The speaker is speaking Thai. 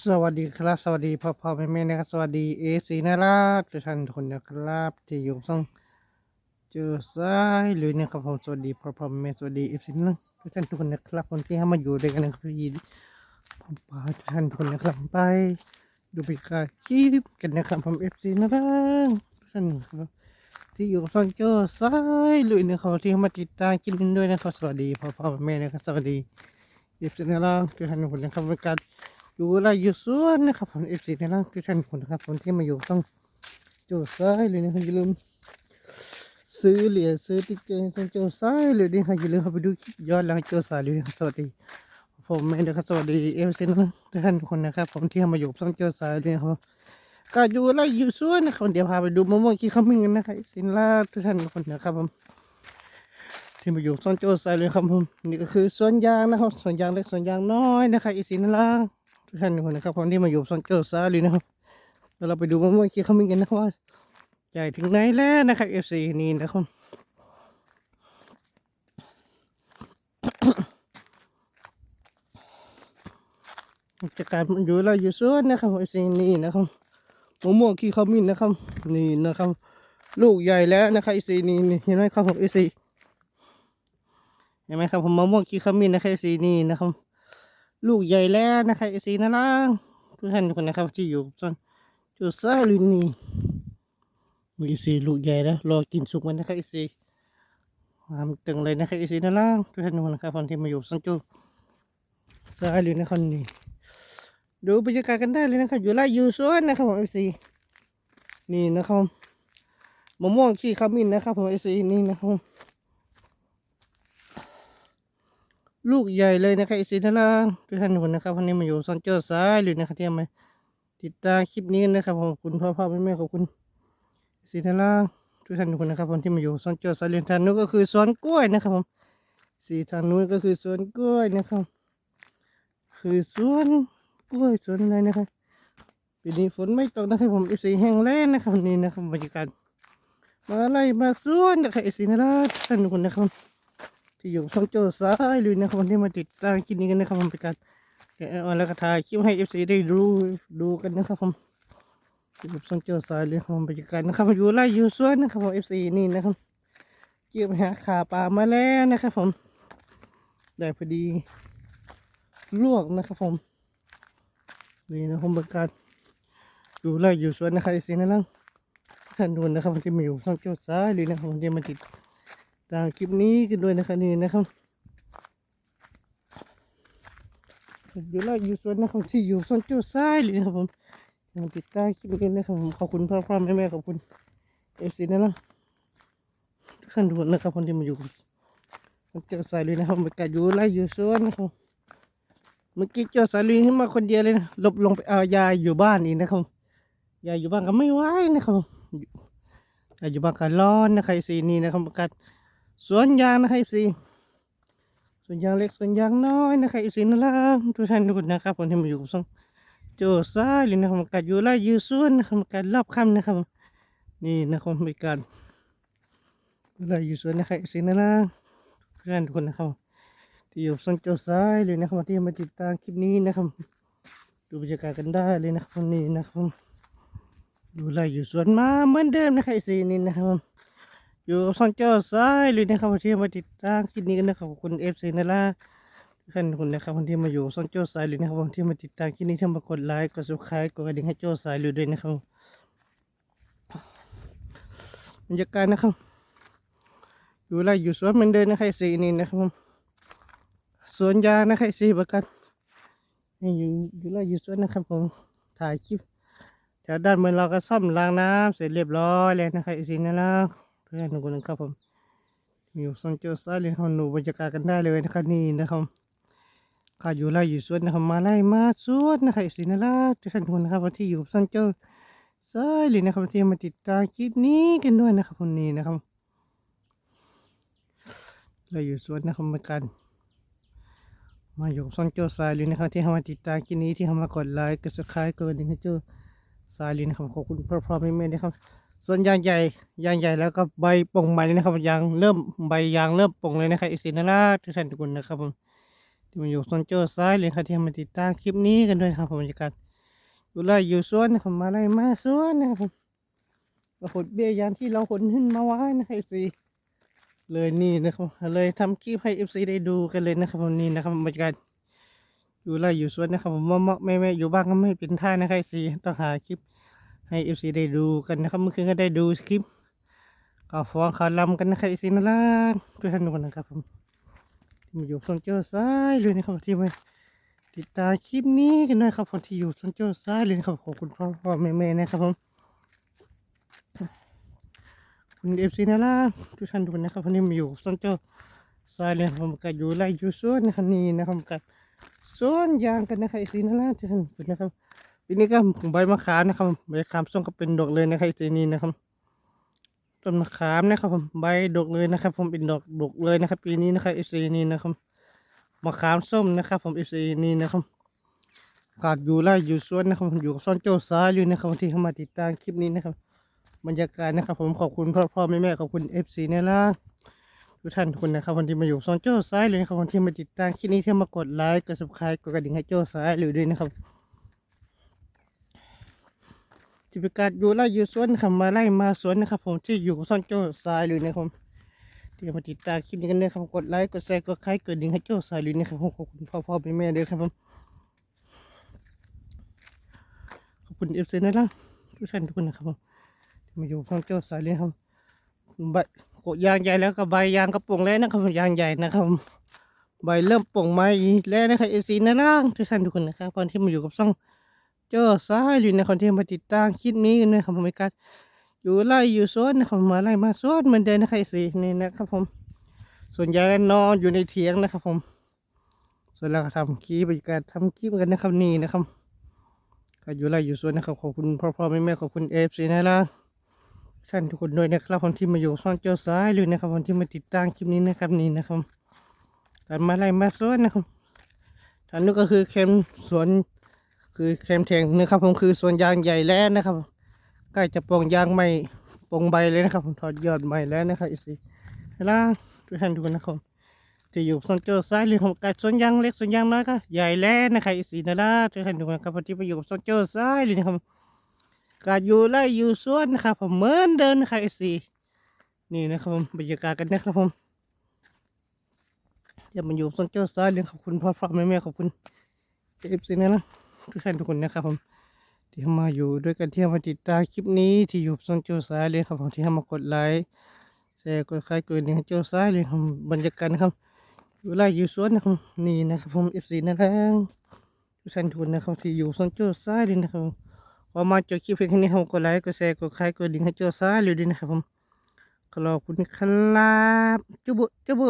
สวัสดีครับ สวัสดีพ่อพ่อแม่แม่นะครับ สวัสดีเอซีนะรักทุกท่านทุกคนนะครับ ที่อยู่ต้องเจอซ้ายหรือนะครับผมสวัสดีพ่อพ่อแม่สวัสดีเอฟซีนะทุกท่านทุกคนนะครับคนที่เข้ามาอยู่ด้วยกันนะครับพี่ผมพาทุกท่านทุกคนนะครับไป ดูไปการคลิปกันนะครับผมเอฟซีนะรักทุกท่านครับที่อยู่ฟังเจอซ้ายหรือนะครับที่เข้ามาติดตามกินด้วยนะครับสวัสดีพ่อพ่อแม่แม่นะครับสวัสดีเอฟซีนะรักทุกท่านทุกคนนะครับเป็นการ อยู่ไรอยู่สวนนะครับผมเอฟซีในร่างทุกท่านคนนะครับผมที่มาอยู่ต้องโจทย์ซ้ายเลยนะครับอย่าลืมซื้อเหรียญซื้อติ๊กเกอร์ต้องโจทย์ซ้ายเลยนะครับอย่าลืมเข้าไปดูคลิปย้อนหลังโจทย์ซ้ายเลยนะครับสวัสดีผมแม่นะครับสวัสดีเอฟซีทุกท่านคนนะครับผมที่มาอยู่ต้องโจทย์ซ้ายเลยนะครับก็อยู่ไรอยู่สวนนะครับเดี๋ยวพาไปดูมะม่วงกี่ขมิ้นกันนะครับเอฟซีล่าทุกท่านคนนะครับผมที่มาอยู่ซ่อนโจทย์ซ้ายเลยครับผมนี่ก็คือสวนยางนะครับสวนยางเล็กสวนยางน้อยนะครับเอฟซีนั่นล่ะ ทุกท่านทุกคนนะครับคนที่มาอยู่ซอนเกิลซาลีนะครับเดี๋ยวเราไปดูมะม่วงกี้เขามีกันนะครับว่าใหญ่ถึงไหนแล้วนะครับ FC นี่นะครับจาการมันอยู่เราอยู่สวนนะครับ FC นี่นะครับมะม่วงขี้เขามินนะครับ นี่นะครับ ลูกใหญ่แล้วนะครับ FC นี่นี่เห็นไหมครับผม FC เห็นไหมครับผมมะม่วงขี้เขามินนะครับ FC นี่นะครับ ลูกใหญ่แล้วนะครับไอซีนั่นล่ะทุกท่านทุกคนนะครับที่อยู่ส่วนจุดซาลินนี่มีสีลูกใหญ่แล้วรอกินสุกมันนะครับไอซีทำตึงเลยนะครับไอซีนั่นล่ะทุกท่านทุกคนนะครับคนที่มาอยู่ส่วนจุดซาลินนะครับนี่ดูบรรยากาศกันได้เลยนะครับ อยู่ไล่อยู่สวนนะครับผมไอซีนี่นะครับมะม่วงขี้ขมิ้นนะครับผมไอซีนี่นะครับ ลูกใหญ่เลยนะครับอีซีนาราทุกท่านทุกคนนะครับวันนี้มาอยู่ซอนเจอร์ซ้ายหรือนะครับที่มาติดตามคลิปนี้นะครับขอบคุณพ่อพ่อแม่แม่ขอบคุณอีซีนาราทุกท่านทุกคนนะครับวันที่มาอยู่ซอนเจอร์ซ้ายเรียนทางนู้นก็คือสวนกล้วยนะครับผมสีทางนู้นก็คือสวนกล้วยนะครับ คือสวนกล้วยสวนอะไรนะครับปีนี้ฝนไม่ตกนะครับผมอีซีแห้งแล้งนะครับนี่นะครับบรรยากาศมาไล่มาสวนนะครับอีซีนาราทุกท่านทุกคนนะครับ ที่อยู่ช่องโจซ้ายเลยนะครับวันที่มาติดตามคลิปนี้กันนะครับผมเป็นการแกะออนแล้วก็ถ่ายคลิปให้เอฟซีได้ดูดูกันนะครับผมที่อยู่ช่องโจซ้ายเลยครับผมบรรยากาศนะครับอยู่ไร่อยู่สวนนะครับผมเอฟซีนี่นะครับเกี่ยวไปหาขาปลามาแล้วนะครับผมได้พอดีลวกนะครับผมนี่นะครับบรรยากาศอยู่ไร่อยู่สวนนะครับเอฟซีนั่นแหละท่านดูนะครับที่มาอยู่ช่องโจซ้ายเลยนะครับผมที่มาติด ตามคลิปนี้กันด้วยนะครับนี่นะครับอยู่แล้วอยู่ส่วนนะครับที่อยู่ส่วนจุดซ้ายเลยนะครับผมยังติดตามคลิปนี้นะครับผมขอบคุณพ่อพ่อแม่แม่ขอบคุณเอฟซีนะนะทุกท่านทุกคนนะครับคนที่มาอยู่ส่วนจุดซ้ายเลยนะครับบรรยากาศอยู่แล้วอยู่ส่วนนะครับเมื่อกี้เจอสาลุยขึ้นมาคนเดียวเลยนะหลบลงไปเอายายอยู่บ้านอีกนะครับยายอยู่บ้านก็ไม่ไหวนะครับยายอยู่บ้านก็ร้อนนะครับสีนี้นะครับบรรยากาศ สวนยางนะครับสีสวนยางเล็กสวนยางน้อยนะครับสีนั่นละทุกท่านทุกคนนะครับคนที่มาอยู่กับซ่องโจซ้ายเลยนะครับการอยู่ไล่ยู่สวนนะครับการรอบค่ำนะครับ นี่นะครับมีการไล่อยู่สวนนะครับสีนั่นละทุกท่านทุกคนนะครับที่อยู่ซ่องโจซ้ายเลยนะครับที่มาติดตามคลิปนี้นะครับ ดูบรรยากาศกันได้เลยนะครับวันนี้นะครับอยู่ไล่อยู่สวนมาเหมือนเดิมนะครับสีนี้นะครับ อยู่กับช่องเจ้าซ้ายเลยนะครับวันที่มาติดตามคลิปนี้กันนะครับขอบคุณเอฟซีนั่นละทุกท่านทุกคนะครับวันที่มาอยู่ช่องเจ้าซ้ายเลยนะครับวันที่มาติดตามคลิปนี้ที่มากดไลค์กดซับสไครต์กดกระดิ่งให้เจ้าซ้ายเลยด้วยนะครับบรรยากาศนะครับ อยู่ไรอยู่สวนเหมือนเดิมนะครับสีนี้นะครับสวนยางนะครับสีประกันอยู่อยู่ไรอยู่สวนนะครับผมถ่ายคลิปแถวด้านบนเราก็ซ่อมรางน้ำเสร็จเรียบร้อยแล้วนะครับสีนั่นละ พื่อนทุกคนนะครับผมอยู่ซอนเจอซายเลยครับหนูบรรยากาศกันได้เลยนะครับนี่นะครับข้าอยู่ไร่อยู่สวนนะครับมาไล่มาสวนนะครับสินะล่ะทุกท่านทุกคนนะครับที่อยู่ซอนเจอซายเลยนะครับที่มาติดตามคลิปนี้กันด้วยนะครับคนนี้นะครับเราอยู่สวนนะครับมือนกัน มาอยู่ซอนเจอซายเลยนะครับที่มาติดตามคลิปนี้ที่มากดไลค์กดซับสไครต์กดกระดิ่งให้เจ้าซ้ายเลยนะครับขอบคุณพ่อพ่อม่แม่นะครับ ส่วนยางใหญ่ยางใหญ่แล้วก็ใบป่งใบเลยนะครับยางเริ่มใบยางเริ่มป่งเลยนะครับอีกสินะล่ะทุกท่านทุกคนนะครับผมที่มาอยู่โซนเจ้าซ้ายเลยครับที่มาติดตามคลิปนี้กันด้วยครับผมบรรยากาศอยู่ไร่อยู่สวนนะครับมาไร่มาสวนนะครับผมก็ขนเบี้ยยางที่เราขนขึ้นมาไว้นะครับเอฟซีเลยนี่นะครับเลยทำคลิปให้เอฟซีได้ดูกันเลยนะครับวันนี้นะครับบรรยากาศอยู่ไร่อยู่สวนนะครับผมว่าแม่แม่อยู่บ้านก็ไม่เป็นท่านะครับเอฟซีต้องหาคลิป ให้เอฟซีได้ดูกันนะครับเมื่อคืนก็ได้ดูคลิปก็ฟ้องข่าวลำกันนะครับเอฟซีนั่นแหละทุกท่านทุกคนนะครับผมที่มาอยู่โซนเจ้าซ้ายเลยนะครับที่มาติดตามคลิปนี้กันด้วยครับผมที่อยู่โซนเจ้าซ้ายเลยนะครับขอบคุณพ่อพ่อแม่แม่นะครับผมคุณเอฟซีนะล่ะทุกท่านทุกคนนะครับวันนี้มาอยู่โซนเจ้าซ้ายเลยผมก็อยู่ไล่อยู่สวนนะครับนี่นะครับกับสวนยางกันนะครับเอฟซีนะล่ะทุกท่านทุกคนนะครับ ปีนี้ก็ใบมะขามนะครับใบมะขามส้มก็เป็นดอกเลยนะครับเอฟซีนี่นะครับต้นมะขามนะครับผมใบดกเลยนะครับ ผมเป็นดอกดกเลยนะครับ ปีนี้นะครับ FC นี่นะครับมะขามส้มนะครับ ผม FC นี่นะครับกาดอยู่ไร่อยู่สวนนะครับผมอยู่กับซ่อนโจ้ซ้ายอยู่นะครับที่เข้ามาติดตามคลิปนี้นะครับ บรรยากาศนะครับ ผมขอบคุณพ่อพ่อแม่แม่ขอบคุณ FC เนี่ยละทุกท่านทุกคนนะครับคนที่มาอยู่ซ่อนโจ้ซ้ายเลยนะครับคนที่มาติดตามคลิปนี้ที่มากดไลค์กด subscribe กดกระดิ่งให้โจ้ซ้ายเลยด้วยนะครับ จิบกัดอยู่ไล่อยู่สวนครับมาไล่มาสวนนะครับ ผมที่อยู่ซ่อนโจ้ทรายเลยนะครับที่มาติดตามคลิปนี้กันเลยครับกดไลค์กดแชร์กดไลค์กดดิ่งให้โจ้ทรายเลยนะครับขอบคุณพ่อพ่อแม่แม่ด้วยครับผมขอบคุณเอฟซีนะล่ะทุกท่านทุกคนนะครับผมที่มาอยู่ซ่อนโจ้ทรายเลยครับใบโกดยางใหญ่แล้วก็ใบยางกระปุกแล้วนะครับยางใหญ่นะครับใบเริ่มป่งไม้แล้วนะครับเอฟซีนะล่ะทุกท่านทุกคนนะครับตอนที่มาอยู่กับซ่อง เจอซ้ายหรือในคอนเทนต์มาติดตามคลิปนี้กันนะครับผมไม่กัดอยู่ไล่อยู่สวนนะครับมาไล่มาสวนเหมือนเดิมนะครับสินี่นะครับผม ส่วนใหญ่ก็นอนอยู่ในเถียงนะครับผม ส่วนเราทำคลิปบรรยากาศทำคลิปกันนะครับนี่นะครับก็อยู่ไล่อยู่สวนนะครับขอบคุณพ่อพ่อแม่แม่ขอบคุณเอฟซีนะล่ะท่านทุกคนด้วยนะครับคนที่มาอยู่ช่องเจ้าซ้ายหรือนะครับคนที่มาติดตามคลิปนี้นะครับนี่นะครับการมาไล่มาสวนนะครับท่านนู้นก็คือเข้มสวน คือแคมแทงนะครับผมคือสวนยางใหญ่แล้วนะครับใกล้จะปลงยางใหม่ปลงใบเลยนะครับผมถอดยอดใหม่แล้วนะครับอีสิล่างทุกท่านดูนะครับจะอยู่โซนเจอซ้ายหรือของกัดส่วนยางเล็กส่วนยางน้อยก็ใหญ่แล้วนะครับอีสินะล่ะทุกท่านดูนะครับที่ไปอยู่กับโซนเจอซ้ายเลยนะครับการอยู่ไล่อยู่ส่วนนะครับผมเหมือนเดิมนะครับอีสินี่นะครับผมบรรยากาศกันนะครับผมจะมาอยู่โซนเจอซ้ายเลยขอบคุณพ่อพ่อแม่แม่ขอบคุณเอฟซีนะล่ะ ทุกท่านทุกคนนะครับผมที่มาอยู่ด้วยกันที่มาติดตามคลิปนี้ที่อยู่โซนโจซ้ายเลยครับผมที่มากดไลค์แชร์กดไลค์กดดิ่งให้โจซ้ายเลยครับบรรยากาศนะครับอยู่ไร่อยู่สวนนะครับนี่นะครับผมเอฟซีนะครับทุกท่านทุกคนนะครับที่อยู่โซนโจซ้ายเลยนะครับพอมาจบคลิปเพียงแค่นี้ครับกดไลค์กดแชร์กดไลค์กดดิ่งให้โจซ้ายเลยด้วยนะครับผมขอบคุณครับจุบุจุบุ